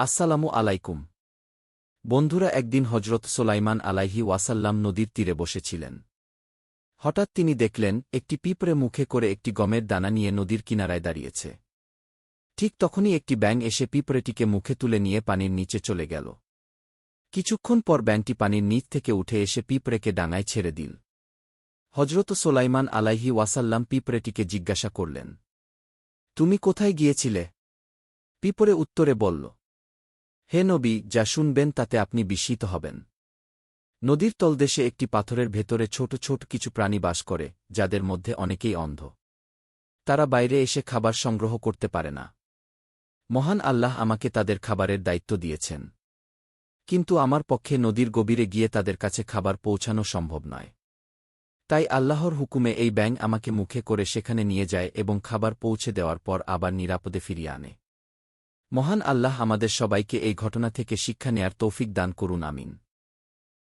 আসসালামু আলাইকুম। বন্ধুরা, একদিন হজরত সোলাইমান আলাইহি ওয়াসাল্লাম নদীর তীরে বসেছিলেন। হঠাৎ তিনি দেখলেন, একটি পিঁপড়ে মুখে করে একটি গমের দানা নিয়ে নদীর কিনারায় দাঁড়িয়েছে। ঠিক তখনই একটি ব্যাঙ এসে পিঁপড়েটিকে মুখে তুলে নিয়ে পানির নিচে চলে গেল। কিছুক্ষণ পর ব্যাংটি পানির নিচ থেকে উঠে এসে পিঁপড়েকে ডাঙায় ছেড়ে দিল। হজরত সোলাইমান আলাইহি ওয়াসাল্লাম পিঁপড়েটিকে জিজ্ঞাসা করলেন, তুমি কোথায় গিয়েছিলে? পিঁপড়ে উত্তরে বলল হে নবী, যা শুনবেন তাতে আপনি বিস্মিত হবেন। নদীর তলদেশে একটি পাথরের ভেতরে ছোট ছোট কিছু প্রাণী বাস করে, যাদের মধ্যে অনেকেই অন্ধ। তারা বাইরে এসে খাবার সংগ্রহ করতে পারে না। মহান আল্লাহ আমাকে তাদের খাবারের দায়িত্ব দিয়েছেন। কিন্তু আমার পক্ষে নদীর গভীরে গিয়ে তাদের কাছে খাবার পৌঁছানো সম্ভব নয়। তাই আল্লাহর হুকুমে এই ব্যাঙ আমাকে মুখে করে সেখানে নিয়ে যায় এবং খাবার পৌঁছে দেওয়ার পর আবার নিরাপদে ফিরিয়ে আনে। মহান আল্লাহ আমাদের সবাইকে এই ঘটনা থেকে শিক্ষা নেয়ার তৌফিক দান করুন আমিন।